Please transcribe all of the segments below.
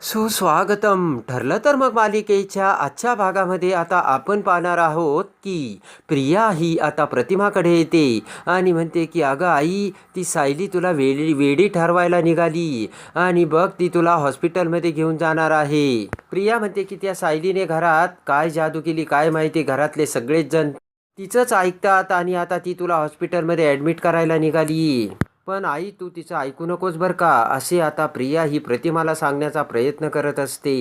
सुस्वागतम. ठरलं तर मग मालिकेच्या आजच्या भागामध्ये आता आपण पाहणार आहोत की प्रिया ही आता प्रतिमाकडे येते आणि म्हणते की अगं आई ती सायली तुला वेडी वेडी ठरवायला निघाली आणि बघ ती तुला हॉस्पिटलमध्ये घेऊन जाणार आहे. प्रिया म्हणते की त्या सायलीने घरात काय जादू केली काय माहिती घरातले सगळेच जण तिचंच ऐकतात आणि आता ती तुला हॉस्पिटलमध्ये ॲडमिट करायला निघाली. पण आई तू तिचं ऐकू नकोस बरं का. असे आता प्रिया ही प्रतिमाला सांगण्याचा प्रयत्न करत असते.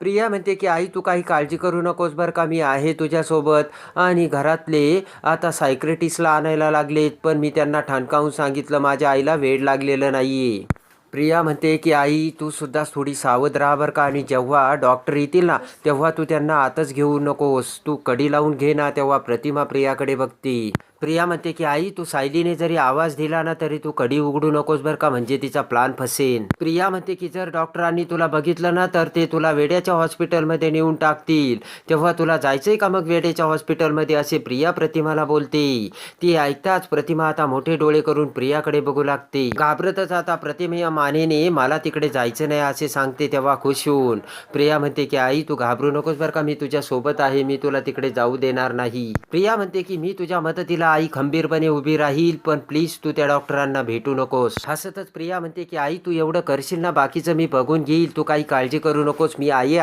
प्रिया म्हणते की आई तू काही काळजी करू नकोस बरं का. मी आहे तुझ्यासोबत. आणि घरातले आता सायक्रेटिस्टला आणायला लागलेत पण मी त्यांना ठणकावून सांगितलं माझ्या आईला वेळ लागलेलं नाही आहे प्रिया म्हणते की आई तू सुद्धा थोडी सावध राहा बरं का. आणि जेव्हा डॉक्टर येतील ना तेव्हा तू त्यांना आतच घेऊ नकोस. तू कडी लावून घे ना तेव्हा प्रतिमा प्रियाकडे बघते. प्रिया म्हणते की आई तू सायलीने जरी आवाज दिला ना तरी तू कडी उघडू नकोस बरं का म्हणजे तिचा प्लान फसेन. प्रिया म्हणते की जर डॉक्टरांनी तुला बघितलं ना तर ते तुला वेड्याच्या हॉस्पिटलमध्ये नेऊन टाकतील. तेव्हा तुला जायचंय का मग वेड्याच्या हॉस्पिटलमध्ये? असे प्रिया प्रतिमाला बोलते. ती ऐकताच प्रतिमा आता मोठे डोळे करून प्रियाकडे बघू लागते. घाबरतच आता प्रतिमा मानेने मला तिकडे जायचं नाही असे सांगते तेव्हा खुश होऊन. प्रिया म्हणते की आई तू घाबरू नकोस बरं का मी तुझ्या सोबत आहे मी तुला तिकडे जाऊ देणार नाही. प्रिया म्हणते की मी तुझ्या मदतीला आई खंबीरपणे उभी राहील पण प्लीज तू त्या डॉक्टरांना भेटू नकोस. हसतच प्रिया म्हणते की आई तू एवढं करशील ना बाकीचं मी बघून घेईल. तू काही काळजी करू नकोस. मी आई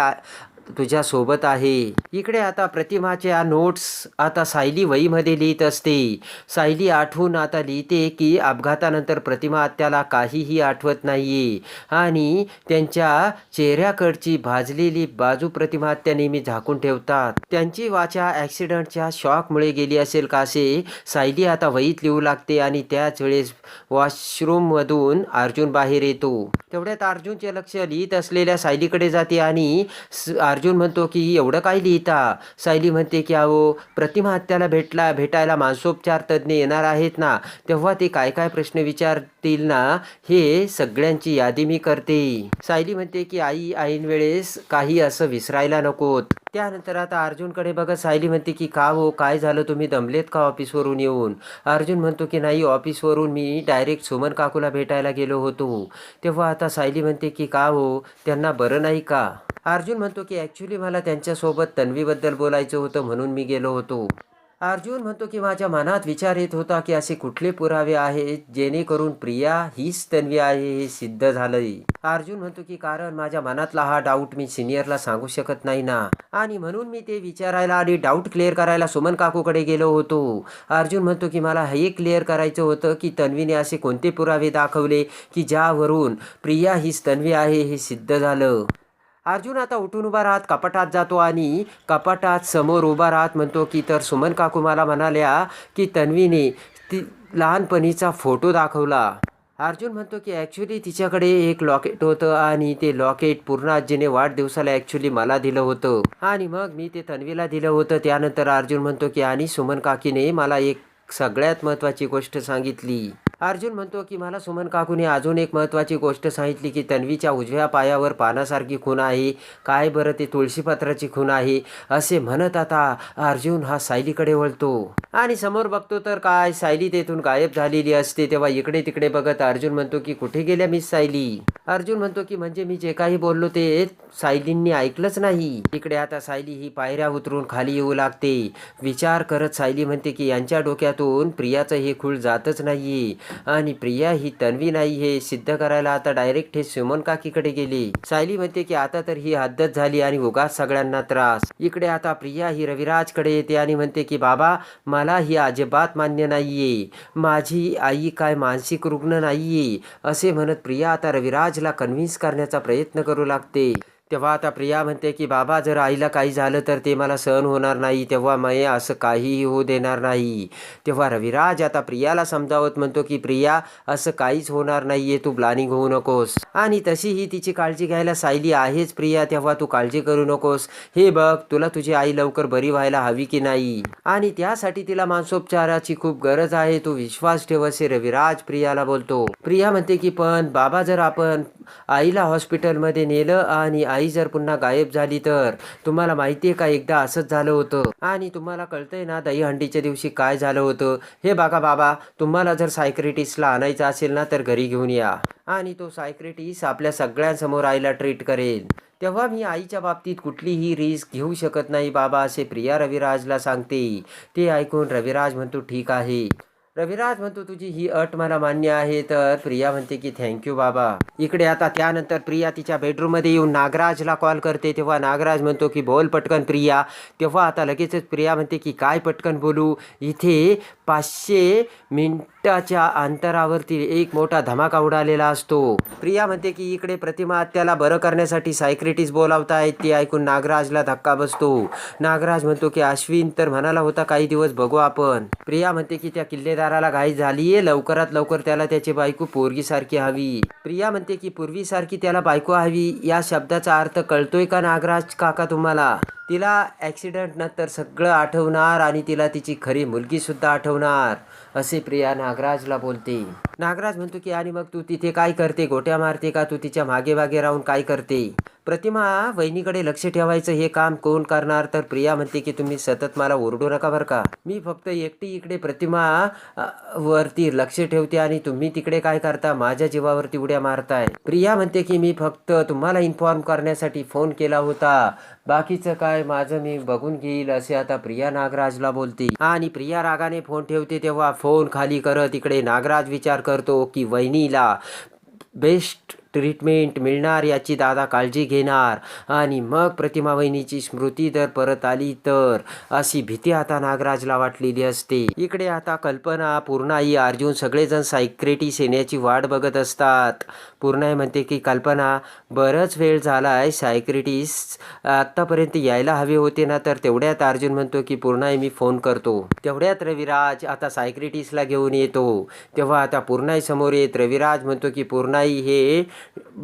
तुझ्यासोबत आहे. इकडे आता प्रतिमाच्या नोट्स आता सायली वहीमध्ये लिहित असते. सायली आठवून आता लिहिते की अपघातानंतर प्रतिमा आत्याला काहीही आठवत नाही आणि त्यांच्या चेहऱ्याकडची भाजलेली बाजू प्रतिमा आत्या नेहमी झाकून ठेवतात. त्यांची वाचा ॲक्सिडंटच्या शॉकमुळे गेली असेल का असे सायली आता वहीत लिहू लागते आणि त्याच वेळेस वॉशरूममधून अर्जुन बाहेर येतो. तेवढ्यात अर्जुनचे लक्ष लिहित असलेल्या सायलीकडे जाते आणि अर्जुन अर्जुन म्हणतो की एवढं काय लिहिता? सायली म्हणते की अहो प्रतिमा हत्याला भेटला भेटायला मानसोपचार तज्ज्ञ येणार आहेत ना तेव्हा ते काय काय प्रश्न विचारतील ना हे सगळ्यांची यादी मी करते. सायली म्हणते की आई आईन वेळेस काही असं विसरायला नकोत. त्यानंतर आता अर्जुनकडे बघत सायली म्हणते की का हो काय झालं? तुम्ही दमलेत का ऑफिसवरून येऊन? अर्जुन म्हणतो की नाही ऑफिसवरून मी डायरेक्ट सुमन काकूला भेटायला गेलो होतो. तेव्हा आता सायली म्हणते की का हो त्यांना बरं नाही का? अर्जुन म्हणतो की ॲक्च्युली मला त्यांच्यासोबत तन्वीबद्दल बोलायचं होतं म्हणून मी गेलो होतो. अर्जुन म्हणतो की माझ्या मनात विचार येत होता की असे कुठले पुरावे आहेत जेणेकरून प्रिया हीच तन्वी आहे हे सिद्ध झालंय? अर्जुन म्हणतो की कारण माझ्या मनातला हा डाऊट मी सिनियरला सांगू शकत नाही ना. आणि म्हणून मी ते विचारायला आणि डाऊट क्लिअर करायला सुमन काकूकडे गेलो होतो. अर्जुन म्हणतो की मला हे क्लिअर करायचं होतं की तन्वीने असे कोणते पुरावे दाखवले की ज्यावरून प्रिया हीच तन्वी आहे हे सिद्ध झालं? अर्जुन आता उठून उभा राहत कपाटात जातो आणि कपाटात समोर उभा राहत म्हणतो की तर सुमन काकू मला म्हणाल्या की तन्वीने ती लहानपणीचा फोटो दाखवला. अर्जुन म्हणतो की ॲक्च्युली तिच्याकडे एक लॉकेट होतं आणि ते लॉकेट पूर्ण आजीने वाढदिवसाला ॲक्च्युली मला दिलं होतं. आणि मग मी ते तन्वीला दिलं होतं. त्यानंतर अर्जुन म्हणतो की आणि सुमन काकीने मला एक सगळ्यात महत्त्वाची गोष्ट सांगितली. अर्जुन म्हणतो की मला सुमन काकूने अजून एक महत्त्वाची गोष्ट सांगितली की तन्वीच्या उजव्या पायावर पानासारखी खून आहे. काय बरं ते तुळशीपत्राची खून आहे? असे म्हणत आता अर्जुन हा सायलीकडे वळतो. आणि समोर बघतो तर काय सायली तेथून गायब झालेली असते. तेव्हा इकडे तिकडे बघत अर्जुन म्हणतो की कुठे गेल्या मिस सायली? अर्जुन म्हणतो की म्हणजे मी जे काही बोललो ते सायलींनी ऐकलंच नाही. इकडे आता सायली ही पायऱ्या उतरून खाली येऊ लागते. विचार करत सायली म्हणते की यांच्या डोक्यातून प्रियाचं हे खूळ जातच नाहीये. आणि प्रिया ही तन्वी नाही हे सिद्ध करायला आता डायरेक्ट हे सुमन काकीकडे गेली. सायली म्हणते की आता तर ही हद्दत झाली आणि उगाच सगळ्यांना त्रास. इकडे आता प्रिया ही रविराजकडे येते आणि म्हणते की बाबा मला ही अजिबात मान्य नाहीये. माझी आई काय मानसिक रुग्ण नाहीये. असे म्हणत प्रिया आता रविराज माणसाला कन्व्हिन्स करण्याचा प्रयत्न करू लागते. तेव्हा आता प्रिया म्हणते की बाबा जर आईला काही झालं तर ते मला सहन होणार नाही. तेव्हा मये असं काहीही होऊ देणार नाही. तेव्हा रविराज आता प्रियाला समजावत म्हणतो की प्रिया असं काहीच होणार नाहीये. तू प्लॅनिंग होऊ नकोस. आणि तशीही तिची काळजी घ्यायला सायली आहेच प्रिया तेव्हा तू काळजी करू नकोस. हे बघ तुला तुझी आई लवकर बरी व्हायला हवी की नाही? आणि त्यासाठी तिला मानसोपचाराची खूप गरज आहे. तू विश्वास ठेव असे रविराज प्रियाला बोलतो. प्रिया म्हणते की पण बाबा जर आपण आईला हॉस्पिटलमध्ये नेलं आणि आई आई जर पुन्हा गायब झाली तर? तुम्हाला माहिती आहे का एकदा असंच झालं होतं. आणि तुम्हाला कळतंय ना दहीहंडीच्या दिवशी काय झालं होतं? हे बघा बाबा तुम्हाला जर सायक्रेटिस्टला आणायचं असेल ना तर घरी घेऊन या. आणि तो सायक्रेटिस्ट आपल्या सगळ्यांसमोर आईला ट्रीट करेल. तेव्हा मी आईच्या बाबतीत कुठलीही रिस्क घेऊ शकत नाही बाबा असे प्रिया रविराजला सांगते. ते ऐकून रविराज म्हणतो ठीक आहे. रविराज म्हणतो तुझी ही अट मला मान्य आहे. तर प्रिया म्हणते की थँक्यू बाबा. इकडे आता त्यानंतर प्रिया तिच्या बेडरूममध्ये येऊन नागराजला कॉल करते. तेव्हा नागराज म्हणतो की बोल पटकन प्रिया. तेव्हा आता लगेचच प्रिया म्हणते की काय पटकन बोलू? इथे पाचशे मिन त्याच्या अंतरावरती एक मोठा धमाका उडालेला असतो. प्रिया म्हणते की इकडे प्रतिमा आत्याला बरं करण्यासाठी सायक्रेटिस्ट बोलावतायत. ते ऐकून नागराजला धक्का बसतो. नागराज म्हणतो की अश्विन तर म्हणाला होता काही दिवस बघू आपण. प्रिया म्हणते की त्या किल्लेदाराला घाई झालीये लवकरात लवकर त्याला त्याची बायको पोरगीसारखी हवी. प्रिया म्हणते की पूर्वीसारखी त्याला बायको हवी? या शब्दाचा अर्थ कळतोय का नागराज? काका तुम्हाला? तिला ॲक्सिडेंट नंतर सगळं आठवणार आणि तिला तिची खरी मुलगीसुद्धा आठवणार असे प्रिया नागराजला बोलते. नागराज म्हणतो की आणि मग तू तिथे काय करते? गोट्या मारते का? तू तिच्यामागे मागे राहून काय करते? प्रतिमा वहिनीकडे लक्ष ठेवायचं हे काम कोण करणार? तर प्रिया म्हणते की तुम्ही सतत मला ओरडू नका बरं का. मी फक्त एकटी इकडे प्रतिमा वरती लक्ष ठेवते आणि तुम्ही तिकडे काय करता? माझ्या जीवावरती उड्या मारताय. प्रिया म्हणते की मी फक्त तुम्हाला इन्फॉर्म करण्यासाठी फोन केला होता. बाकीचं काय माझं मी बघून घेईल असे आता प्रिया नागराजला बोलते. आणि प्रिया रागाने फोन ठेवते तेव्हा फोन खाली करत इकडे नागराज विचार करतो की वहिनीला बेस्ट ट्रीटमेंट मिळणार याची दादा काळजी घेणार. आणि मग प्रतिमा वहिनीची स्मृती जर परत आली तर अशी भीती आता नागराजला वाटलेली असते. इकडे आता कल्पना पूर्णाई अर्जुन सगळेजण सायक्रेटिस येण्याची वाट बघत असतात. पूर्णाई म्हणते की कल्पना बरंच वेळ झाला आहे सायक्रेटिस आत्तापर्यंत यायला हवे होते ना तर तेवढ्यात अर्जुन म्हणतो की पूर्णाई मी फोन करतो. तेवढ्यात रविराज आता सायक्रेटिसला घेऊन येतो. तेव्हा आता पूर्णाई समोर येत रविराज म्हणतो की पूर्णाई हे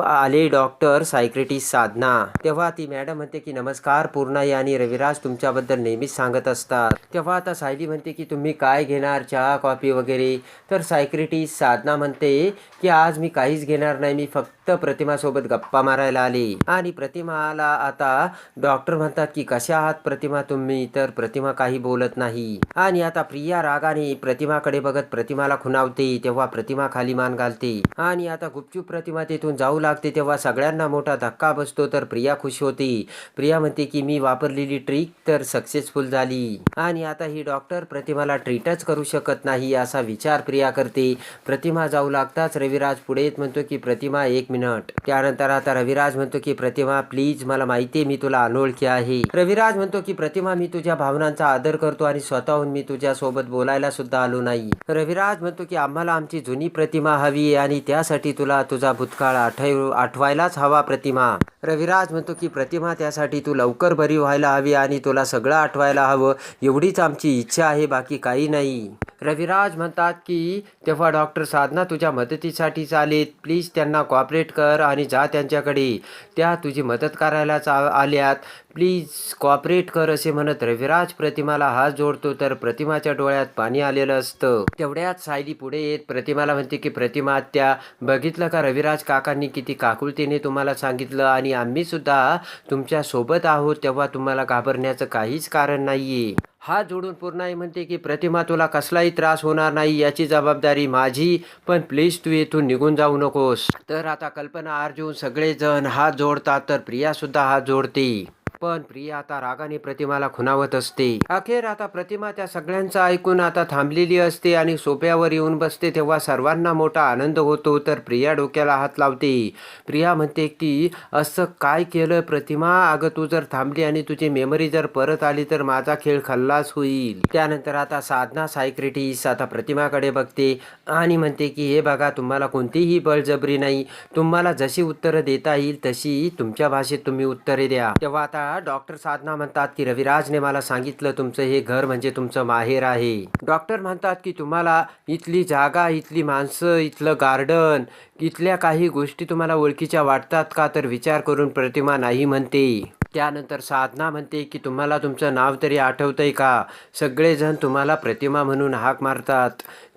आले डॉक्टर सायक्रेटिस्ट साधना. तेव्हा ती मॅडम म्हणते की नमस्कार पूर्णाई आणि रविराज तुमच्याबद्दल नेहमीच सांगत असतात. तेव्हा आता सायली म्हणते की तुम्ही काय घेणार चहा कॉफी वगैरे? तर सायक्रेटिस्ट साधना म्हणते की आज मी काहीच घेणार नाही मी फक्त प्रतिमासोबत गप्पा मारायला आले. आणि प्रतिमाला आता डॉक्टर म्हणतात की कशा आहात प्रतिमा तुम्ही? तर प्रतिमा काही बोलत नाही. आणि आता प्रिया रागाने प्रतिमाकडे बघत प्रतिमाला खुणावते तेव्हा प्रतिमा खाली मान घालते. आणि आता गुपचूप प्रतिमा तेथून जाऊ लागते तेव्हा सगळ्यांना मोठा धक्का बसतो तर प्रिया खुश होते. प्रिया म्हणते की मी वापरलेली ट्रिक तर सक्सेसफुल झाली. आणि आता ही डॉक्टर प्रतिमाला ट्रीटच करू शकत नाही असा विचार प्रिया करते. प्रतिमा जाऊ लागताच रविराज पुढे येत म्हणतो की प्रतिमा एक मिनिट त्यानंतर आता रविराज म्हणतो की प्रतिमा प्लीज मला माहिती आहे मी तुला अनोळखी आहे. रविराज म्हणतो की प्रतिमा मी तुझ्या भावनांचा आदर करतो आणि स्वतःहून मी तुझ्या सोबत बोलायला सुद्धा आलो नाही. रविराज म्हणतो की आम्हाला आमची जुनी प्रतिमा हवी आहे आणि त्यासाठी तुला तुझा भूतकाळ आठव आठवायलाच हवा प्रतिमा. रविराज म्हणतो की प्रतिमा त्यासाठी तू लवकर बरी व्हायला हवी आणि तुला सगळं आठवायला हवं. एवढीच आमची इच्छा आहे बाकी काही नाही. रविराज म्हणतात की तेव्हा डॉक्टर साधना तुझ्या मदतीसाठी चालेत प्लीज त्यांना कॉपरेट कर आणि जा त्यांच्याकडे. त्या तुझी मदत करायला चा आल्यात. प्लीज कॉपरेट कर असे म्हणत रविराज प्रतिमाला हात जोडतो तर प्रतिमाच्या डोळ्यात पाणी आलेलं असतं. तेवढ्यात सायली पुढे येत प्रतिमाला म्हणते की प्रतिमा त्या बघितलं का रविराज काकांनी किती काकुलतेने तुम्हाला सांगितलं? आणि आम्ही सुद्धा तुमच्यासोबत आहोत तेव्हा तुम्हाला घाबरण्याचं काहीच कारण नाही हात जोडून पूर्णाई म्हणते की प्रतिमा तुला कसलाही त्रास होणार नाही याची जबाबदारी माझी पण प्लीज तू येथून निघून जाऊ नकोस. तर आता कल्पना अर्जुन सगळेजण हात जोडतात तर प्रियासुद्धा हात जोडते. पण प्रिया आता रागाने प्रतिमाला खुणावत असते. अखेर आता प्रतिमा त्या सगळ्यांचं ऐकून आता थांबलेली असते आणि सोप्यावर येऊन बसते तेव्हा सर्वांना मोठा आनंद होतो तर प्रिया डोक्याला हात लावते. प्रिया म्हणते की असं काय केलं प्रतिमा? अगं तू जर थांबली आणि तुझी मेमरी जर परत आली तर माझा खेळ खल्लास होईल. त्यानंतर आता साधना सायक्रेटिस आता प्रतिमाकडे बघते आणि म्हणते की हे बघा तुम्हाला कोणतीही बळजबरी नाही. तुम्हाला जशी उत्तरं देता येईल तशी तुमच्या भाषेत तुम्ही उत्तरे द्या. तेव्हा आता डॉक्टर साधना म्हणतात की रविराजने मला सांगितलं तुमचं हे घर म्हणजे तुमचं माहेर आहे. डॉक्टर म्हणतात की तुम्हाला इथली जागा इथली माणसं इथलं गार्डन इथल्या काही गोष्टी तुम्हाला ओळखीच्या वाटतात का? तर विचार करून प्रतिमा नाही म्हणते. त्यानंतर साधना म्हणते की तुम्हाला तुमचं नाव तरी आठवतंय का? सगळेजण तुम्हाला प्रतिमा म्हणून हाक मारतात.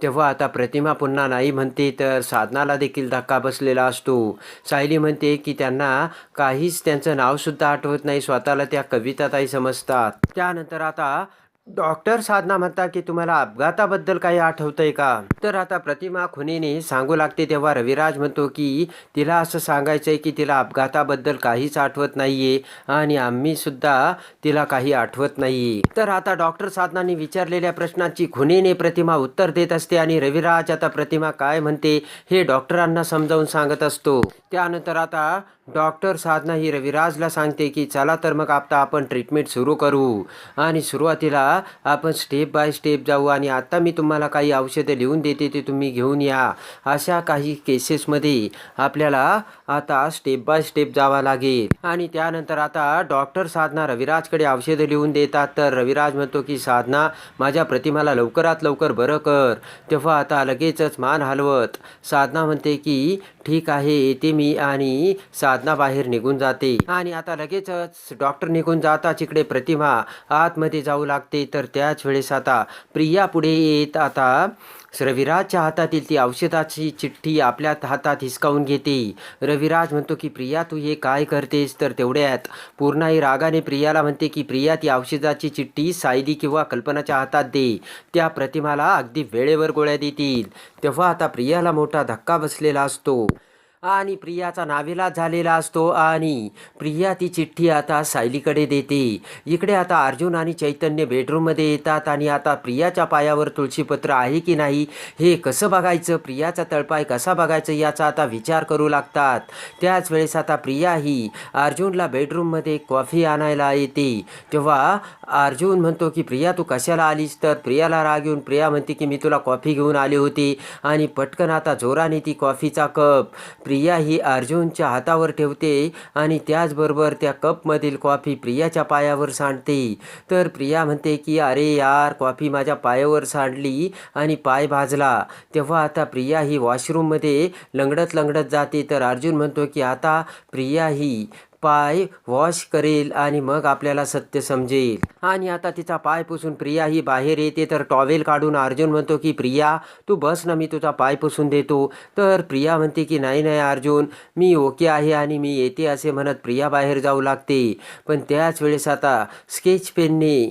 तेव्हा आता प्रतिमा पुन्हा नाही म्हणते तर साधनाला देखील धक्का बसलेला असतो. सायली म्हणते की त्यांना काहीच त्यांचं नावसुद्धा आठवत नाही स्वतःला त्या कविताताई समजतात. त्यानंतर आता डॉक्टर साधना म्हणतात की तुम्हाला अपघाताबद्दल काही आठवतंय का? तर आता प्रतिमा खुनीने सांगू लागते तेव्हा रविराज म्हणतो की तिला असं सांगायचंय की तिला अपघाताबद्दल काहीच आठवत नाहीये आणि आम्ही सुद्धा तिला काही आठवत नाही तर आता डॉक्टर साधनाने विचारलेल्या प्रश्नाची खुनीने प्रतिमा उत्तर देत असते आणि रविराज आता प्रतिमा काय म्हणते हे डॉक्टरांना समजावून सांगत असतो. त्यानंतर आता डॉक्टर साधना ही रविराजला सांगते की चला तर मग आता आपण ट्रीटमेंट सुरू करू. आणि सुरुवातीला आपण स्टेप बाय स्टेप जाऊ आणि आता मी तुम्हाला काही औषधं लिहून देते ते तुम्ही घेऊन या. अशा काही केसेसमध्ये आपल्याला आता स्टेप बाय स्टेप जावा लागेल. आणि त्यानंतर आता डॉक्टर साधना रविराजकडे औषधं लिहून देतात. तर रविराज म्हणतो की साधना माझ्या प्रतिमाला लवकरात लवकर बरं कर. तेव्हा आता लगेचच मान हलवत. साधना म्हणते की ठीक आहे येते मी आणि साधना बाहेर निघून जाते. आणि आता लगेचच डॉक्टर निघून जाताच इकडे प्रतिमा आतमध्ये जाऊ लागते. तर त्याच वेळेस आता प्रिया पुढे येत. आता रविराजच्या हातातील ती औषधाची चिठ्ठी आपल्या हातात हिसकावून घेते. रविराज म्हणतो की प्रिया तू हे काय करतेस? तर तेवढ्यात पूर्णाही रागाने प्रियाला म्हणते की प्रिया ती औषधाची चिठ्ठी सायली किंवा कल्पनाच्या हातात दे. त्या प्रतिमाला अगदी वेळेवर गोळ्या देतील. तेव्हा आता प्रियाला मोठा धक्का बसलेला असतो. आणि प्रियाचा नावेला झालेला असतो आणि प्रिया ती चिठ्ठी आता सायलीकडे देते. इकडे आता अर्जुन आणि चैतन्य बेडरूममध्ये येतात आणि आता प्रियाच्या पायावर तुळशीपत्र आहे की नाही हे कसं बघायचं? प्रियाचा तळपाय कसा बघायचं याचा आता विचार करू लागतात. त्याच वेळेस आता प्रिया ही अर्जुनला बेडरूममध्ये कॉफी आणायला येते. तेव्हा अर्जुन म्हणतो की प्रिया तू कशाला आलीस? तर प्रियाला राग येऊन प्रिया म्हणते की मी तुला कॉफी घेऊन आले होते आणि पटकन आता जोराने ती कॉफीचा कप प्रिया ही अर्जुनच्या हातावर ठेवते आणि त्याचबरोबर त्या कपमधील कॉफी प्रियाच्या पायावर सांडते. तर प्रिया म्हणते की अरे यार कॉफी माझ्या पायावर सांडली आणि पाय भाजला. तेव्हा आता प्रिया ही वॉशरूममध्ये लंगडत लंगडत जाते. तर अर्जुन म्हणतो की आता प्रिया ही पाय वॉश करेल आणि मग आपल्याला सत्य समजेल. आणि आता तिचा पाय पुसून प्रिया ही बाहेर येते तर टॉवेल काढून अर्जुन म्हणतो की प्रिया तू बस ना मी तुझा पाय पुसून देतो. तर प्रिया म्हणते की नाही नाही अर्जुन मी ओके आहे आणि मी येते असे म्हणत प्रिया बाहेर जाऊ लागते. पण त्याच वेळेस आता स्केच पेनने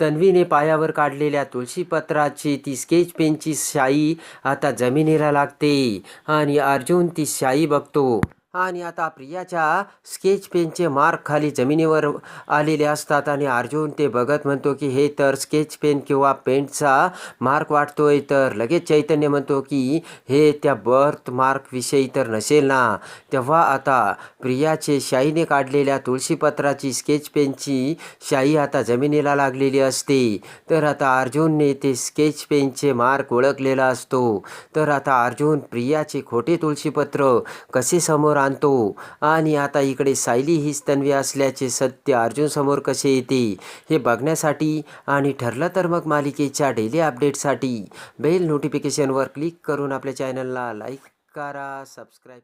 तन्वीने पायावर काढलेल्या तुळशीपत्राची ती स्केच पेनची शाई आता जमिनीला लागते. आणि अर्जुन ती शाई बघतो. आणि आता प्रियाच्या स्केच पेनचे मार्क खाली जमिनीवर आलेले असतात आणि अर्जुन ते बघत म्हणतो की हे तर स्केच पेन किंवा पेंटचा मार्क वाटतोय तर लगेच चैतन्य म्हणतो की हे त्या बर्थ मार्कविषयी तर नसेल ना. तेव्हा आता प्रियाचे शाईने काढलेल्या तुळशीपत्राची स्केच पेनची शाई आता जमिनीला लागलेली असते. तर आता अर्जुनने ते स्केच पेनचे मार्क ओळखलेला असतो. तर आता अर्जुन प्रियाचे खोटे तुळशीपत्र कसे समोर आणतो. आणि आता इकडे सायली हीच तन्वी असल्याचे सत्य अर्जुन समोर कसे येते हे बघण्यासाठी आणि ठरलं तर मग मालिकेच्या डेली अपडेटसाठी बेल नोटिफिकेशनवर क्लिक करून आपल्या चॅनलला लाईक करा सबस्क्राईब